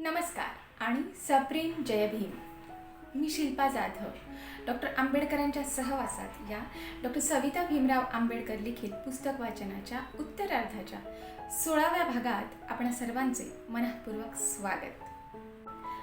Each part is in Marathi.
नमस्कार आणि सप्रेम जय भीम. मी शिल्पा जाधव डॉक्टर आंबेडकरांच्या सहवासात या डॉक्टर सविता भीमराव आंबेडकर लिखित पुस्तक वाचनाच्या उत्तरार्धाच्या सोळाव्या भागात आपण सर्वांचे मनःपूर्वक स्वागत.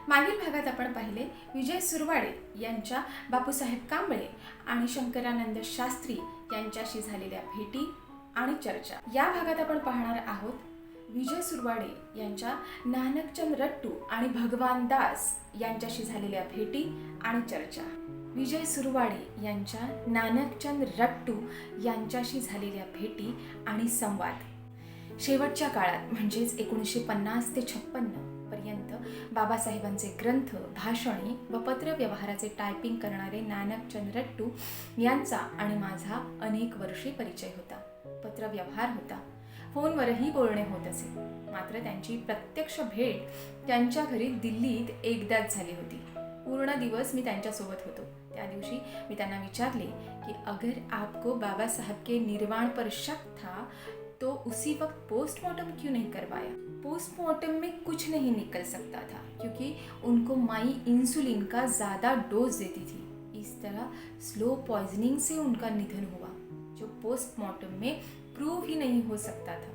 मागील भागात आपण पाहिले विजय सुरवाडे यांच्या बापूसाहेब कांबळे आणि शंकरानंद शास्त्री यांच्याशी झालेल्या भेटी आणि चर्चा. या भागात आपण पाहणार आहोत विजय सुरवाडे यांच्या नानकचंद रट्टू आणि भगवान दास यांच्याशी झालेल्या भेटी आणि चर्चा. विजय सुरवाडे यांच्या नानकचंद रट्टू यांच्याशी झालेल्या भेटी आणि संवाद. शेवटच्या काळात म्हणजेच एकोणीसशे पन्नास ते छप्पन्न पर्यंत बाबासाहेबांचे ग्रंथ भाषणे व पत्रव्यवहाराचे टायपिंग करणारे नानकचंद रट्टू यांचा आणि माझा अनेक वर्षे परिचय होता. पत्रव्यवहार होता. फोनवरही बोलणे होत असे. मात्र त्यांची प्रत्यक्ष भेट त्यांच्या घरी दिल्लीत एकदाच झाली होती. पूर्ण दिवस मी त्यांच्यासोबत होतो. त्या दिवशी मी त्यांना विचारले की अगर आपको बाबा साहब के निर्वाण पर शक था तो उसी वक्त पोस्टमार्टम क्यों नहीं करवाया? पोस्टमार्टम में कुछ नहीं निकल सकता था क्योंकि उनको माई इंसुलिन का ज़्यादा डोज देती थी। इस तरह स्लो पॉइजनिंग से उनका निधन हुआ जो पोस्टमार्टम में प्रूव ही हो सकता था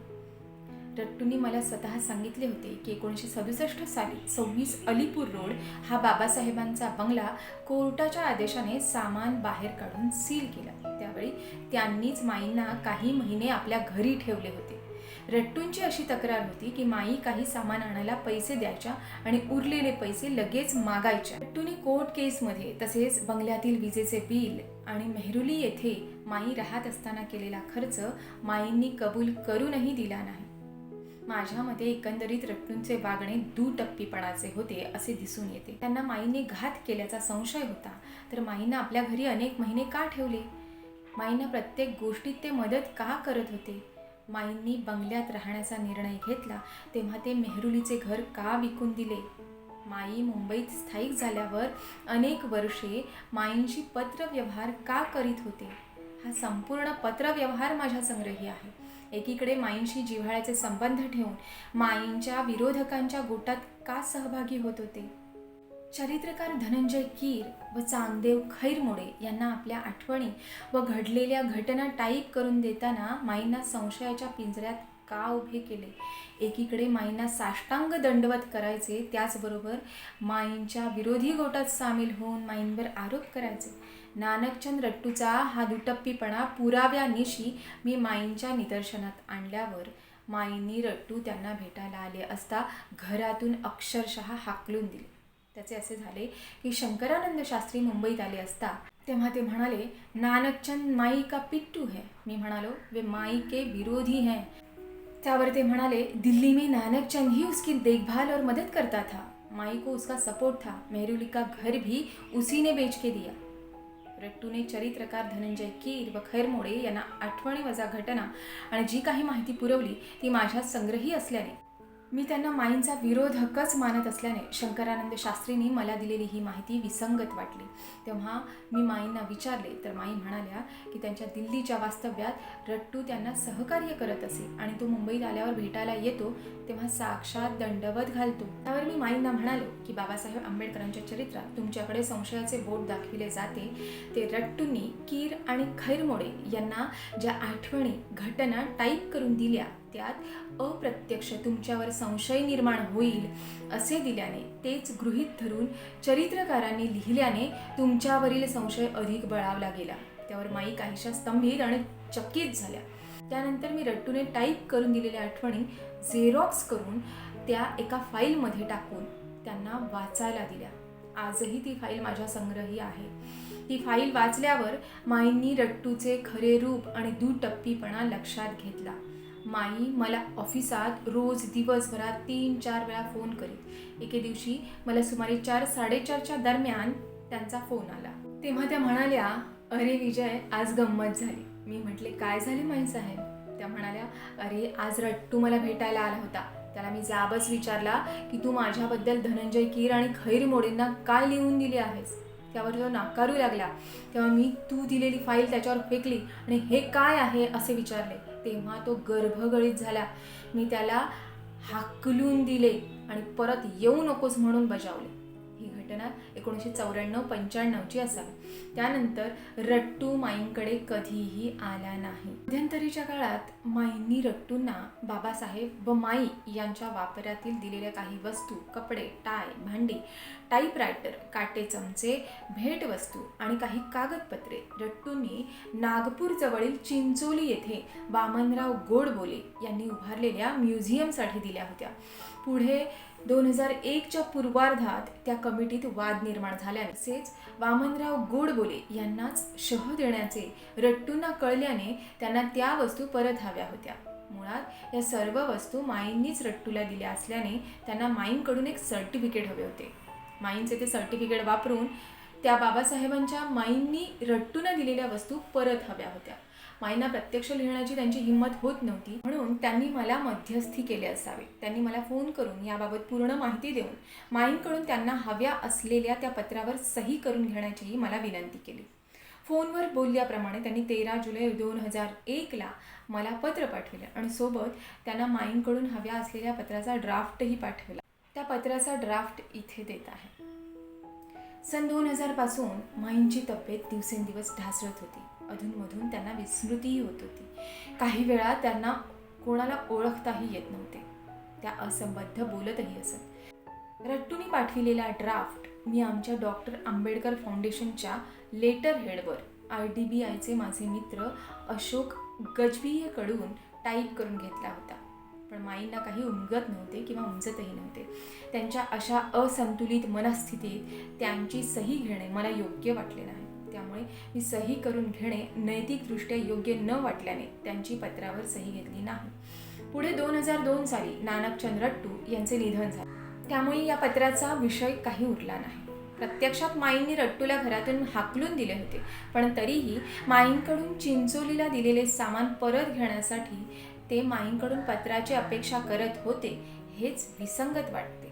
रट्टूंनी मला स्वतः सांगितले होते की एकोणीसशे सदुसष्ट साली सव्वीस अलीपूर रोड हा बाबासाहेबांचा बंगला कोर्टाच्या आदेशाने सामान बाहेर काढून सील केला. त्यावेळी त्यांनीच माईंना काही महिने आपल्या घरी ठेवले होते. रट्टूंची अशी तक्रार होती की माई काही सामान आणायला पैसे द्यायच्या आणि उरलेले पैसे लगेच मागायच्या. रट्टूने कोर्ट केसमध्ये तसेच बंगल्यातील विजेचे बिल आणि मेहरुली येथे माई राहत असताना केलेला खर्च माईंनी कबूल करूनही दिला नाही. माझ्या मते एकंदरीत रट्टूंचे वागणे दुटप्पीपणाचे होते असे दिसून येते. त्यांना माईने घात केल्याचा संशय होता. तर माईंना आपल्या घरी अनेक महिने का ठेवले? माईंना प्रत्येक गोष्टीत ते मदत का करत होते? माईंनी बंगल्यात राहण्याचा निर्णय घेतला तेव्हा ते मेहरुलीचे घर का विकून दिले? माई मुंबईत स्थायिक झाल्यावर अनेक वर्षे माईंशी पत्रव्यवहार का करीत होते? हा संपूर्ण पत्रव्यवहार माझ्या संग्रही आहे. एकीकडे माईंशी जिव्हाळ्याचे संबंध ठेवून माईंच्या विरोधकांच्या गोटात का सहभागी होत होते? चरित्रकार धनंजय कीर व चांगदेव खैरमोडे यांना आपल्या आठवणी व घडलेल्या घटना टाईप करून देताना माईंना संशयाच्या पिंजऱ्यात का उभे केले? एकीकडे माईंना साष्टांग दंडवत करायचे त्याचबरोबर माईंच्या विरोधी गोटात सामील होऊन माईंवर आरोप करायचे. नानकचंद रट्टूचा हा दुटप्पीपणा पुराव्यानिशी मी माईंच्या निदर्शनात आणल्यावर माईंनी रट्टू त्यांना भेटायला आले असता घरातून अक्षरशः हाकलून दिले. त्याचे असे झाले की शंकरानंद शास्त्री मुंबईत आले असता तेव्हा ते म्हणाले नानकचंद माई का पिट्टू है? मी म्हणालो वे माई के विरोधी हैं. त्यावर ते म्हणाले दिल्ली में नानकचंद ही उसकी देखभाल और मदद करता था। माई को उसका सपोर्ट था। मेहरुली का घर भी उसी ने बेच के दिया। रट्टूने चरित्रकार धनंजय कीर व खैरमोडे यांना आठवणी वजा घटना आणि जी काही माहिती पुरवली ती माझ्या संग्रही असल्याने मी त्यांना माईंचा विरोधकच मानत असल्याने शंकरानंद शास्त्रींनी मला दिलेली ही माहिती विसंगत वाटली. तेव्हा मी माईंना विचारले तर माई म्हणाल्या की त्यांच्या दिल्लीच्या वास्तव्यात रट्टू त्यांना सहकार्य करत असे आणि तो मुंबईत आल्यावर भेटायला येतो तेव्हा साक्षात दंडवत घालतो. त्यावर मी माईंना म्हणालो की बाबासाहेब आंबेडकरांच्या चरित्रात तुमच्याकडे संशयाचे बोट दाखविले जाते. ते रट्टूंनी कीर आणि खैरमोडे यांना ज्या आठवणी घटना टाईप करून दिल्या त्यात अप्रत्यक्ष तुमच्यावर संशय निर्माण होईल असे दिल्याने तेच गृहीत धरून चरित्रकारांनी लिहिल्याने तुमच्यावरील संशय अधिक बळावला गेला. त्यावर माई काहीशा स्तंभित आणि चकित झाल्या. त्यानंतर मी रट्टूने टाईप करून दिलेल्या आठवणी झेरॉक्स करून त्या एका फाईलमध्ये टाकून त्यांना वाचायला दिल्या. आजही ती फाईल माझ्या संग्रही आहे. ती फाईल वाचल्यावर माईंनी रट्टूचे खरे रूप आणि दुटप्पीपणा लक्षात घेतला. माई मला ऑफिसात रोज दिवसभरात तीन चार वेळा फोन करीत. एके दिवशी मला सुमारे चार साडेचारच्या दरम्यान त्यांचा फोन आला. तेव्हा त्या म्हणाल्या अरे विजय आज गंमत झाली. मी म्हटले काय झाले माई साहेब? त्या म्हणाल्या अरे आज रट्टू मला भेटायला आला होता. त्याला मी जाबच विचारला की तू माझ्याबद्दल धनंजय कीर आणि खैर मोडेंना काय लिहून दिली आहेस? त्यावर तो नाकारू लागला. तेव्हा मी तू दिलेली फाईल त्याच्यावर फेकली आणि हे काय आहे असे विचारले. तेव्हा तो गर्भगळीत झाला. मी त्याला हाकलून दिले आणि परत येऊ नकोस म्हणून बजावले. घटना एकोणीसशे चौऱ्याण्णव पंच्याण्णवची असावी. त्यानंतर रट्टू माईंकडे कधीही आला नाही. मध्यंतरीच्या काळात माईंनी रट्टूंना बाबासाहेब व माई यांच्या वापरातील दिलेल्या काही वस्तू कपडे टाय भांडी टाईपरायटर काटे चमचे भेटवस्तू आणि काही कागदपत्रे रट्टूंनी नागपूर जवळील चिंचोली येथे वामनराव गोडबोले यांनी उभारलेल्या म्युझियमसाठी दिल्या होत्या. पुढे दोन हजार एकच्या पूर्वार्धात त्या कमिटीत वाद निर्माण झाल्याने तसेच वामनराव गोडबोले यांनाच शह देण्याचे रट्टूंना कळल्याने त्यांना त्या वस्तू परत हव्या होत्या. मुळात या सर्व वस्तू माईंनीच रट्टूला दिल्या असल्याने त्यांना माईंकडून एक सर्टिफिकेट हवे होते. माईंचे ते सर्टिफिकेट वापरून त्या बाबासाहेबांच्या माईंनी रट्टूनं दिलेल्या वस्तू परत हव्या होत्या. माईंना प्रत्यक्ष लिहिण्याची त्यांची हिंमत होत नव्हती. म्हणून त्यांनी मला मध्यस्थी केले असावे. त्यांनी मला फोन करून याबाबत पूर्ण माहिती देऊन माईंकडून त्यांना हव्या असलेल्या त्या पत्रावर सही करून घेण्याचीही मला विनंती केली. फोनवर बोलल्याप्रमाणे त्यांनी तेरा जुलै दोन हजार एकला मला पत्र पाठविलं आणि सोबत त्यांना माईंकडून हव्या असलेल्या पत्राचा ड्राफ्टही पाठवला. त्या पत्राचा ड्राफ्ट इथे देत आहे. सन दोन हजारपासून माईंची तब्येत दिवसेंदिवस ढासळत होती. अधूनमधून त्यांना विस्मृतीही होत होती. काही वेळा त्यांना कोणाला ओळखताही येत नव्हते. त्या असंबद्ध बोलतही असत. रट्टूनी पाठविलेला ड्राफ्ट मी आमच्या डॉक्टर आंबेडकर फाउंडेशनच्या लेटर हेडवर आय डी बी आयचे माझे मित्र अशोक गजबीयेकडून टाईप करून घेतला होता. पण माईंना काही उमगत नव्हते किंवा उमजतही नव्हते. त्यांच्या अशा असंतुलित मनस्थितीत त्यांची सही घेणे मला योग्य वाटले नाही. त्यामुळे मी सही करून घेणे नैतिकदृष्ट्या योग्य न वाटल्याने त्यांची पत्रावर सही घेतली नाही. पुढे दोन हजार दोन साली नानकचंद रट्टू यांचे निधन झाले. त्यामुळे या पत्राचा विषय काही उरला नाही. प्रत्यक्षात माईंनी रट्टूला घरातून हाकलून दिले होते पण तरीही माईंकडून चिंचोलीला दिलेले सामान परत घेण्यासाठी ते माईंकडून पत्राची अपेक्षा करत होते हेच विसंगत वाटते.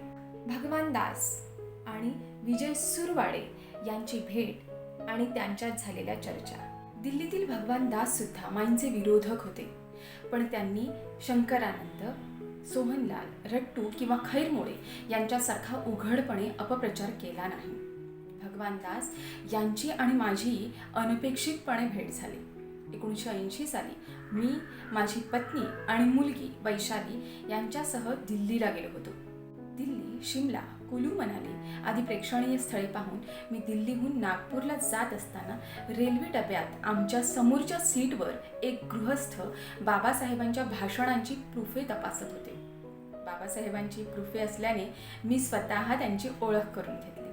भगवान दास आणि विजय सुरवाडे यांची भेट आणि त्यांच्यात झालेल्या चर्चा. दिल्लीतील भगवान दास सुद्धा माईंचे विरोधक होते. पण त्यांनी शंकरानंद सोहनलाल रट्टू किंवा खैरमोळे यांच्यासारखा उघडपणे अपप्रचार केला नाही. भगवान दास यांची आणि माझी अनपेक्षितपणे भेट झाली. एकोणीसशे ऐंशी साली मी माझी पत्नी आणि मुलगी वैशाली यांच्यासह दिल्लीला गेलो होतो. दिल्ली शिमला कुलू मनाली आदी प्रेक्षणीय स्थळे पाहून मी दिल्लीहून नागपूरला जात असताना रेल्वे डब्यात आमच्या समोरच्या सीटवर एक गृहस्थ बाबासाहेबांच्या भाषणांची प्रूफे तपासत होते. बाबासाहेबांची प्रूफे असल्याने मी स्वतः त्यांची ओळख करून घेतली.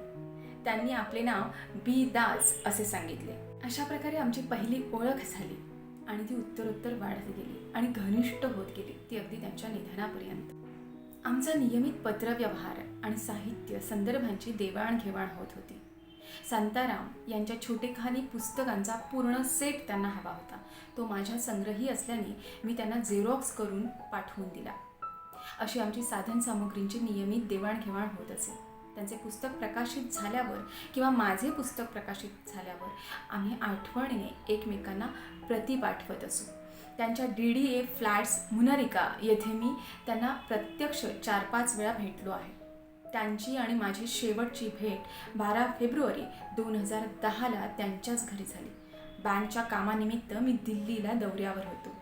त्यांनी आपले नाव बी दास असे सांगितले. अशा प्रकारे आमची पहिली ओळख झाली आणि ती उत्तरोत्तर वाढत गेली आणि घनिष्ठ होत गेली ती अगदी त्यांच्या निधनापर्यंत. आमचा नियमित पत्रव्यवहार आणि साहित्य संदर्भांची देवाणघेवाण होत होती. सांताराम यांच्या छोटेखानी पुस्तकांचा पूर्ण सेट त्यांना हवा होता. तो माझ्या संग्रही असल्याने मी त्यांना झेरॉक्स करून पाठवून दिला. अशी आमची साधन सामुग्रींची नियमित देवाणघेवाण होत असे. त्यांचे पुस्तक प्रकाशित झाल्यावर किंवा माझे पुस्तक प्रकाशित झाल्यावर आम्ही आठवणीने एकमेकांना प्रती पाठवत असू. त्यांच्या D D A flats Munirka येथे मी त्यांना प्रत्यक्ष चार पाच वेळा भेटलो आहे. त्यांची आणि माझी शेवटची भेट बारा फेब्रुवारी दोन हजार दहाला त्यांच्याच घरी झाली. बँकच्या कामानिमित्त मी दिल्लीला दौऱ्यावर होतो.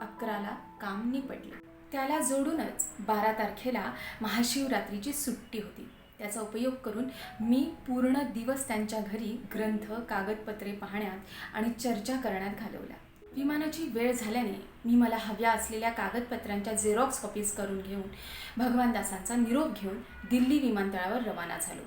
अकराला काम निपटले. त्याला जोडूनच बारा तारखेला महाशिवरात्रीची सुट्टी होती. त्याचा उपयोग करून मी पूर्ण दिवस त्यांच्या घरी ग्रंथ कागदपत्रे पाहण्यात आणि चर्चा करण्यात घालवला. विमानाची वेळ झाल्याने मी मला हव्या असलेल्या कागदपत्रांच्या झेरॉक्स कॉपीज करून घेऊन भगवानदासांचा निरोप घेऊन दिल्ली विमानतळावर रवाना झालो.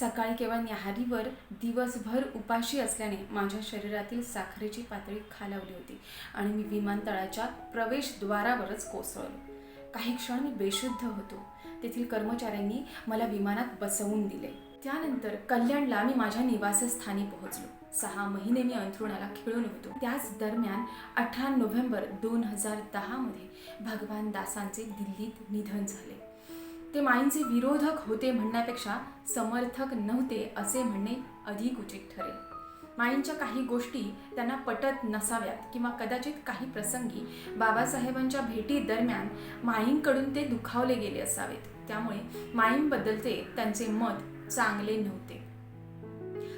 सकाळी केवळ न्याहारीवर दिवसभर उपाशी असल्याने माझ्या शरीरातील साखरेची पातळी खालावली होती आणि मी विमानतळाच्या प्रवेशद्वारावरच कोसळलो. काही क्षण मी बेशुद्ध होतो. तेथील कर्मचाऱ्यांनी मला विमानात बसवून दिले. त्यानंतर कल्याणला मी माझ्या निवासस्थानी पोहोचलो. सहा महिने मी अंथरुणाला खिळून होतो त्याच दरम्यान अठरा नोव्हेंबर दोन हजार दहामध्ये भगवान दासांचे दिल्लीत निधन झाले. ते माईंचे विरोधक होते म्हणण्यापेक्षा समर्थक नव्हते असे म्हणणे अधिक उचित ठरेल. माईंच्या काही गोष्टी त्यांना पटत नसाव्यात किंवा कदाचित काही प्रसंगी बाबासाहेबांच्या भेटी दरम्यान माईंकडून ते दुखावले गेले असावेत. त्यामुळे माईंबद्दलचे त्यांचे मत चांगले नव्हते.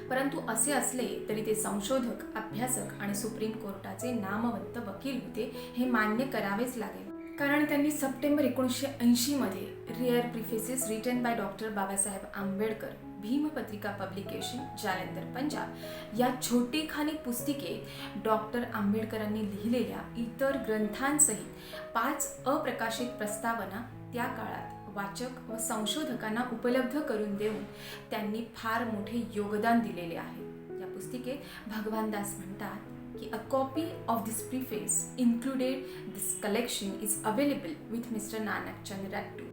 परंतु असे असले तरी ते संशोधक अभ्यासक आणि सुप्रीम कोर्टाचे नामवंत वकील होते हे मान्य करावेच लागेल. कारण त्यांनी सप्टेंबर एकोणीसशे ऐंशीमध्ये rare prefaces written by doctor Babasaheb Ambedkar Bheempatrika publication Jalandhar Punjab या छोटेखानी पुस्तिकेत डॉक्टर आंबेडकरांनी लिहिलेल्या इतर ग्रंथांसहित पाच अप्रकाशित प्रस्तावना त्या काळात वाचक व संशोधकांना उपलब्ध करून देऊन त्यांनी फार मोठे योगदान दिलेले आहे. या पुस्तिकेत भगवान दास म्हणतात की a copy of this preface included this collection is available with mister Nanak Chand Rattu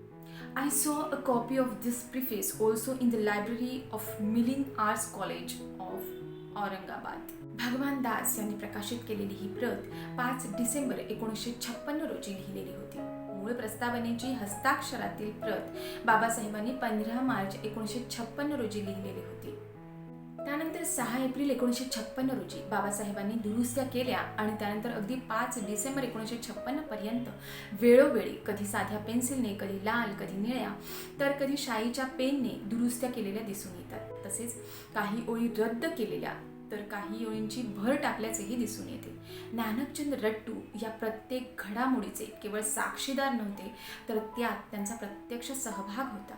I saw a copy of this preface also in the library of Milind Arts College of Aurangabad Bhagwan Das यांनी प्रकाशित केलेली ही प्रत पाच डिसेंबर एकोणीसशे छप्पन्न रोजी लिहिलेली होती. मूळ प्रस्तावनेची हस्ताक्षरातील प्रत बाबासाहेबांनी पंधरा मार्च एकोणीसशे छप्पन्न रोजी लिहिलेली होती. त्यानंतर सहा एप्रिल एकोणीसशे छप्पन्न रोजी बाबासाहेबांनी दुरुस्त्या केल्या आणि त्यानंतर अगदी पाच डिसेंबर एकोणीसशे छप्पन्न पर्यंत वेळोवेळी कधी साध्या पेन्सिलने कधी लाल कधी निळ्या तर कधी शाईच्या पेनने दुरुस्त्या केलेल्या दिसून येतात. तसेच काही ओळी रद्द केलेल्या तर काही ओळींची भर टाकल्याचेही दिसून येते. नानकचंद रट्टू या प्रत्येक घडामोडीचे केवळ साक्षीदार नव्हते तर त्यात त्यांचा प्रत्यक्ष सहभाग होता.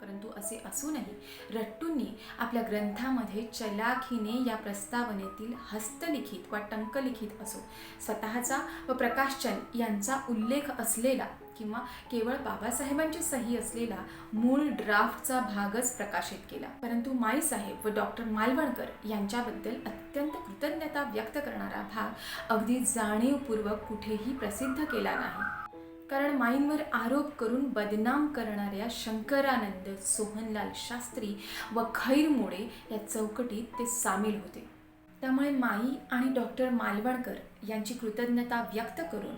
परंतु असे असूनही रट्टूंनी आपल्या ग्रंथामध्ये चलाखीने या प्रस्तावनेतील हस्तलिखित वा टंकलिखित असो स्वतःचा व प्रकाशचंद यांचा उल्लेख असलेला किंवा केवळ बाबासाहेबांची सही असलेला मूळ ड्राफ्टचा भागच प्रकाशित केला. परंतु माईसाहेब व डॉक्टर मालवणकर यांच्याबद्दल अत्यंत कृतज्ञता व्यक्त करणारा भाग अगदी जाणीवपूर्वक कुठेही प्रसिद्ध केला नाही. कारण माईंवर आरोप करून बदनाम करणाऱ्या शंकरानंद सोहनलाल शास्त्री व खैर मोडे या चौकटीत ते सामील होते. त्यामुळे माई आणि डॉक्टर मालवणकर यांची कृतज्ञता व्यक्त करून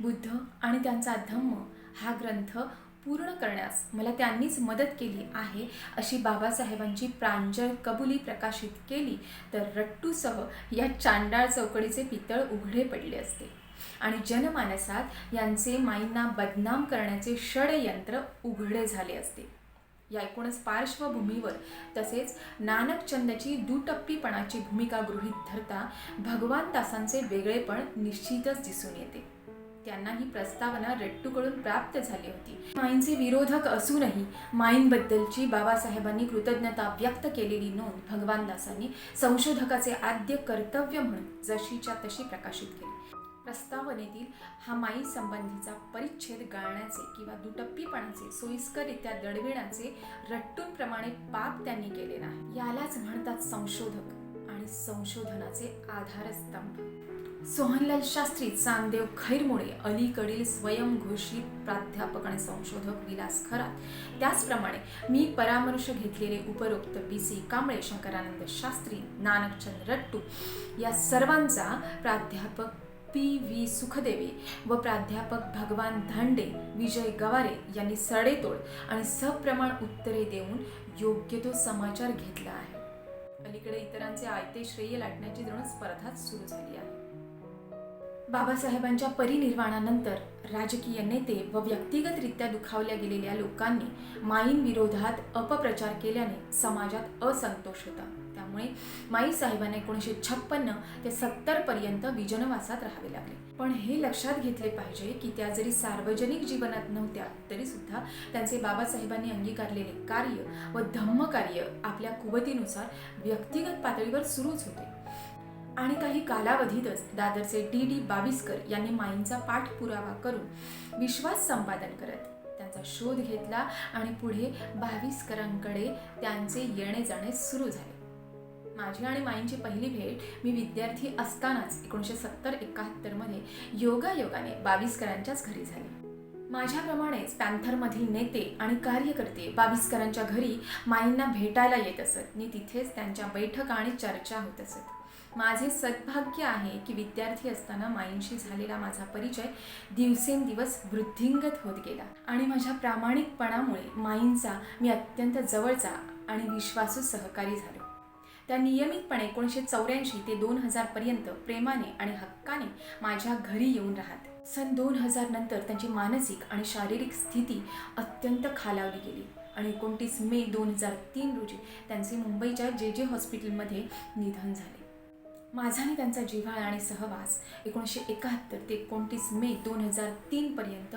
बुद्ध आणि त्यांचा धम्म हा ग्रंथ पूर्ण करण्यास मला त्यांनीच मदत केली आहे अशी बाबासाहेबांची प्रांजळ कबुली प्रकाशित केली तर रट्टूसह या चांडाळ चौकडीचे पितळ उघडे पडले असते. आणि जनमानसात यांचे माईंना बदनाम करण्याचे षडयंत्र उघडे झाले असते. या एकूणच पार्श्वभूमीवर तसेच नानकचंदची दुटप्पीपणाची भूमिका गृहीत धरता भगवानदासांचे वेगळेपण निश्चितच दिसून येते. त्यांना ही प्रस्तावना रट्टूकडून प्राप्त झाली होती. माईंचे विरोधक असूनही माईंबद्दलची बाबासाहेबांनी कृतज्ञता व्यक्त केलेली नोंद भगवानदासांनी संशोधकाचे आद्य कर्तव्य म्हणून जशीच्या तशी प्रकाशित केली. प्रस्तावनेतील हा माई संबंधीचा परिच्छेद गाळण्याचे किंवा दुटप्पीपणाचे सोयीस्कररित्या दडविण्याचे रट्टूंप्रमाणे पाप त्यांनी केले नाही. यालाच म्हणतात संशोधक आणि संशोधनाचे आधारस्तंभ. सोहनलाल शास्त्री चांदेव खैरमुळे अलीकडील स्वयंघोषित प्राध्यापक आणि संशोधक विलास खरात. त्याचप्रमाणे मी परामर्श घेतलेले उपरोक्त बी सी कांबळे शंकरानंद शास्त्री नानकचंद रट्टू या सर्वांचा प्राध्यापक पी व्ही सुखदेवे व प्राध्यापक भगवान धांडे विजय गवारे यांनी सडेतोड आणि सप्रमाण उत्तरे देऊन योग्य तो समाचार घेतला आहे. अलीकडे इतरांचे आयते श्रेय लाटण्याची जणू स्पर्धाच सुरू झाली आहे. बाबासाहेबांच्या परिनिर्वाणानंतर राजकीय नेते व व्यक्तिगतरित्या दुखावल्या गेलेल्या लोकांनी माईंविरोधात अपप्रचार केल्याने समाजात असंतोष होता. त्यामुळे माई साहेबांना एकोणीसशे छप्पन्न ते सत्तर पर्यंत विजनवासात राहावे लागले. पण हे लक्षात घेतले पाहिजे की त्या जरी सार्वजनिक जीवनात नव्हत्या तरी सुद्धा त्यांचे बाबासाहेबांनी अंगीकारलेले कार्य व धम्मकार्य आपल्या कुवतीनुसार व्यक्तिगत पातळीवर सुरूच होते. आणि काही कालावधीतच दादरचे डी डी बाविस्कर यांनी माईंचा पाठपुरावा करून विश्वास संपादन करत त्यांचा शोध घेतला आणि पुढे बाविस्करांकडे त्यांचे येणे जाणे सुरू झाले. माझी आणि माईंची पहिली भेट मी विद्यार्थी असतानाच एकोणीसशे सत्तर एकाहत्तरमध्ये योगायोगाने बाविस्करांच्याच घरी झाली. माझ्याप्रमाणेच पॅन्थरमधील नेते आणि कार्यकर्ते बाविस्करांच्या घरी माईंना भेटायला येत असत. आणि तिथेच त्यांच्या बैठका आणि चर्चा होत असत. माझे सद्भाग्य आहे की विद्यार्थी असताना माईंशी झालेला माझा परिचय दिवसेंदिवस वृद्धिंगत होत गेला आणि माझ्या प्रामाणिकपणामुळे माईंचा मी अत्यंत जवळचा आणि विश्वासू सहकारी झालो. त्या नियमितपणे एकोणीसशे चौऱ्याऐंशी ते दोन हजारपर्यंत प्रेमाने आणि हक्काने माझ्या घरी येऊन राहत. सन दोन हजार नंतर त्यांची मानसिक आणि शारीरिक स्थिती अत्यंत खालावली गेली. आणि एकोणतीस मे दोन हजार तीन रोजी त्यांचे मुंबईच्या जे जे हॉस्पिटलमध्ये निधन झाले. माझा आणि त्यांचा जिव्हाळा आणि सहवास एकोणीसशे एकाहत्तर ते एकोणतीस मे दोन हजार तीनपर्यंत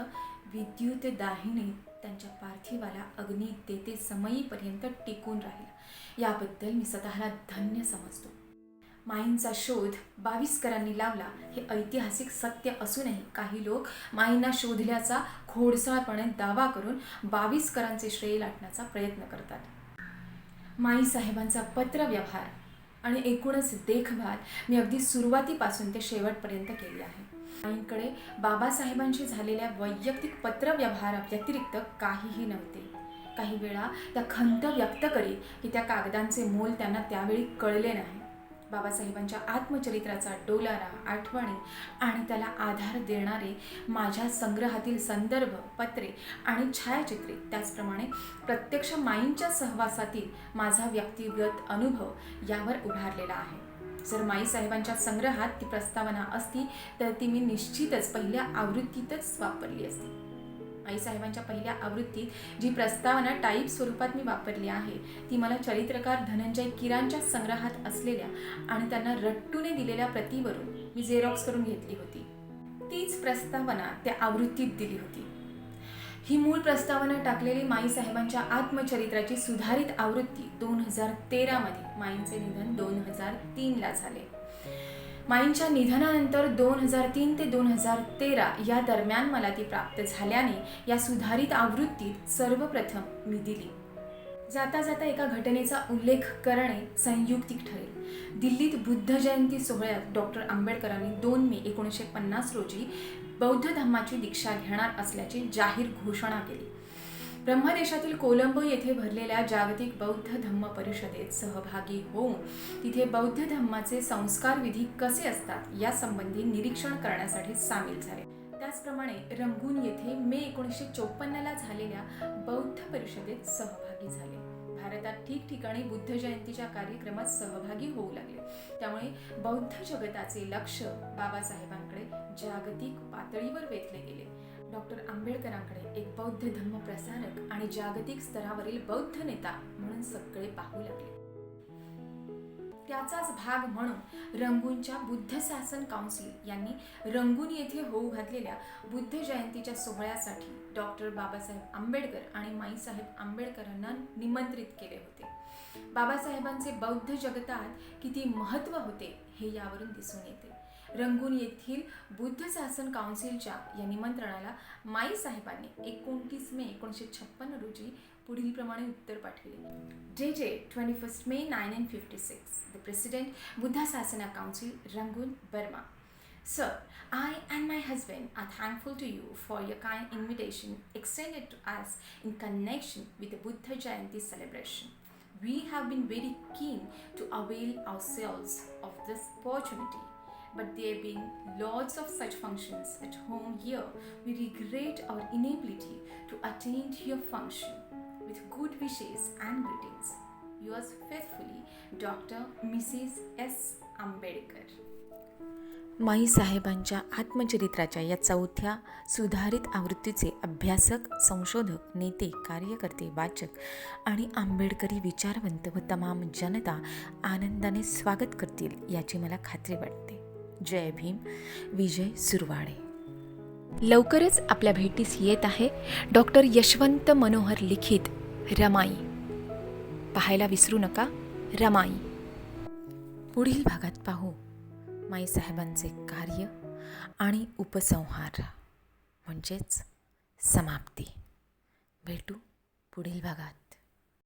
विद्युत दाहिने त्यांच्या पार्थिवाला अग्नी देते समयीपर्यंत टिकून राहिला. याबद्दल मी स्वतःला धन्य समजतो. माईंचा शोध बावीसकरांनी लावला हे ऐतिहासिक सत्य असूनही काही लोक माईंना शोधल्याचा खोडसाळपणे दावा करून बावीसकरांचे श्रेय लाटण्याचा प्रयत्न करतात. माई साहेबांचा पत्रव्यवहार आणि एकूणच देखभाल मी अगदी सुरुवातीपासून ते शेवटपर्यंत केली आहे. आईंकडे बाबासाहेबांशी झालेल्या वैयक्तिक पत्रव्यवहार व्यतिरिक्त काहीही नव्हते. काही वेळा त्या खंत व्यक्त करी की त्या कागदांचे मोल त्यांना त्यावेळी कळले नाही. बाबासाहेबांच्या आत्मचरित्राचा डोलारा आठवणी आणि त्याला आधार देणारे माझ्या संग्रहातील संदर्भ पत्रे आणि छायाचित्रे त्याचप्रमाणे प्रत्यक्ष माईंच्या सहवासातील माझा व्यक्तिगत अनुभव यावर उभारलेला आहे. जर माई साहेबांच्या संग्रहात ती प्रस्तावना असती तर ती मी निश्चितच पहिल्या आवृत्तीतच वापरली असती. आईसाहेबांच्या पहिल्या आवृत्तीत जी प्रस्तावना टाईप स्वरूपात मी वापरली आहे ती मला चरित्रकार धनंजय किरांच्या संग्रहात असलेल्या आणि त्यांना रट्टूने दिलेल्या प्रतीवरून मी झेरॉक्स करून घेतली होती. तीच प्रस्तावना त्या आवृत्तीत दिली होती. ही मूळ प्रस्तावना टाकलेली माईसाहेबांच्या आत्मचरित्राची सुधारित आवृत्ती दोन हजार तेरामध्ये. माईंचे निधन दोन हजार तीनला झाले. माईंच्या निधनानंतर दोन हजार तीन ते दोन हजार तेरा या दरम्यान मला ती प्राप्त झाल्याने या सुधारित आवृत्तीत सर्वप्रथम मी दिली. जाता जाता एका घटनेचा उल्लेख करणे संयुक्तिक ठरेल. दिल्लीत बुद्ध जयंती सोहळ्यात डॉक्टर आंबेडकरांनी दोन मे एकोणीसशे पन्नास रोजी बौद्ध धर्माची दीक्षा घेणार असल्याची जाहीर घोषणा केली. ब्रह्मदेशातील कोलंबो येथे भरलेल्या जागतिक बौद्ध धम्म परिषदेत सहभागी होऊन तिथे बौद्ध धम्माचे संस्कार विधी कसे असतात या संबंधी निरीक्षण करण्यासाठी सामील झाले. त्याचप्रमाणे रंगून येथे मे एकोणीसशे चोपन्नला झालेल्या बौद्ध परिषदेत सहभागी झाले. भारतात ठिकठिकाणी बुद्ध जयंतीच्या कार्यक्रमात सहभागी होऊ लागले. त्यामुळे बौद्ध जगताचे लक्ष बाबासाहेबांकडे जागतिक पातळीवर वेधले गेले. डॉक्टर आंबेडकरांकडे एक बौद्ध धम्म प्रसारक आणि जागतिक स्तरावरील बौद्ध नेता म्हणून सगळे पाहू लागले. त्याचाच भाग म्हणून रंगूनच्या बुद्ध शासन काउन्सिल यांनी रंगून येथे होऊ घातलेल्या बुद्ध जयंतीच्या सोहळ्यासाठी डॉक्टर बाबासाहेब आंबेडकर आणि माईसाहेब आंबेडकरांना निमंत्रित केले होते. बाबासाहेबांचे बौद्ध जगतात किती महत्त्व होते हे यावरून दिसून येते. रंगून येथील बुद्ध शासन काउन्सिलच्या या निमंत्रणाला माई साहेबांनी एकोणतीस मे एकोणीसशे छप्पन्न रोजी पुढील प्रमाणे उत्तर पाठविले. जे जे twenty first May nine fifty six the president Buddha Sasana council Rangoon Burma. Sir I and my husband are thankful to you for your kind invitation extended to us in connection with the Buddha Jayanti celebration we have been very keen to avail our selves of this opportunity but there being lots of such functions at home here, we regret our inability to attend your function. With good wishes and greetings, yours faithfully, Dr. Mrs. S. Ambedkar. माई साहेबांच्या आत्मचरित्राच्या या चौथ्या सुधारित आवृत्तीचे अभ्यासक संशोधक नेते कार्यकर्ते वाचक आणि आंबेडकरी विचारवंत व तमाम जनता आनंदाने स्वागत करतील याची मला खात्री वाटते जय भीम. विजय सुरवाडे. लवकरच आपल्या भेटीस येत आहे डॉक्टर यशवंत मनोहर लिखित रमाई. पाहायला विसरू नका रमाई. पुढील भागात पाहू माईसाहेबांचे कार्य आणि उपसंहार. म्हणजेच समाप्ती. भेटू पुढील भागात.